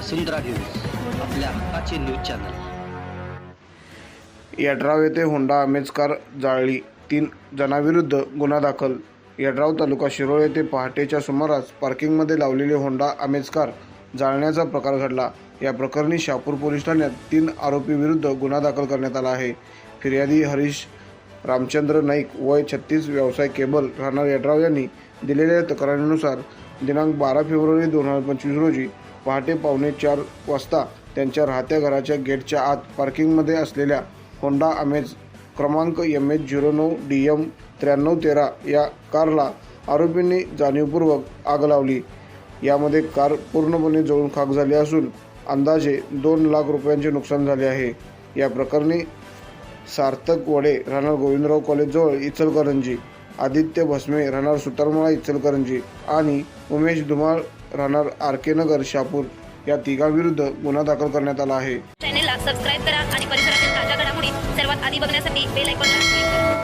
वसुंधरा news आपल्या हक्काचे news channel. Yadrav येथे होंडा अमेजकार जाळली. तीन जणांविरुद्ध गुन्हा दाखल. यड्राव तालुका शिरोळ येथे पहाटेच्या सुमारास पार्किंगमध्ये लावलेले होंडा अमेजकार जाळण्याचा प्रकार घडला. या प्रकरणी शहापूर पोलीस ठाण्यात तीन आरोपीविरुद्ध गुन्हा दाखल करण्यात आला आहे. फिर्यादी हरीश रामचंद्र नाईक वय छत्तीस व्यवसाय केबल राहणार यड्राव यांनी दिलेल्या तक्रारीनुसार दिनांक बारा फेब्रुवारी दोन हजार पंचवीस रोजी पहाटे पावणे चार वाजता त्यांच्या राहत्या घराच्या गेटच्या आत पार्किंगमध्ये असलेल्या होंडा अमेज क्रमांक एम एच झिरो नऊ डी एम त्र्याण्णव तेरा या कारला आरोपींनी जाणीवपूर्वक आग लावली. यामध्ये कार पूर्णपणे जळून खाक झाली असून अंदाजे दोन लाख रुपयांचे नुकसान झाले आहे. या प्रकरणी सार्थक वडे राहणार गोविंदराव कॉलेजजवळ इचलकरंजी. आदित्य भस्मे राहणार सुतारमळा इचलकरंजी आणि उमेश धुमाळ राहणार आर के नगर शापूर. या तिघांविरुद्ध गुन्हा दाखल करण्यात आला आहे. चॅनेलला सबस्क्राईब करा आणि परिसरातील ताज्या घडामोडी सर्वात आधी बघण्यासाठी बेल आयकॉनला क्लिक करा.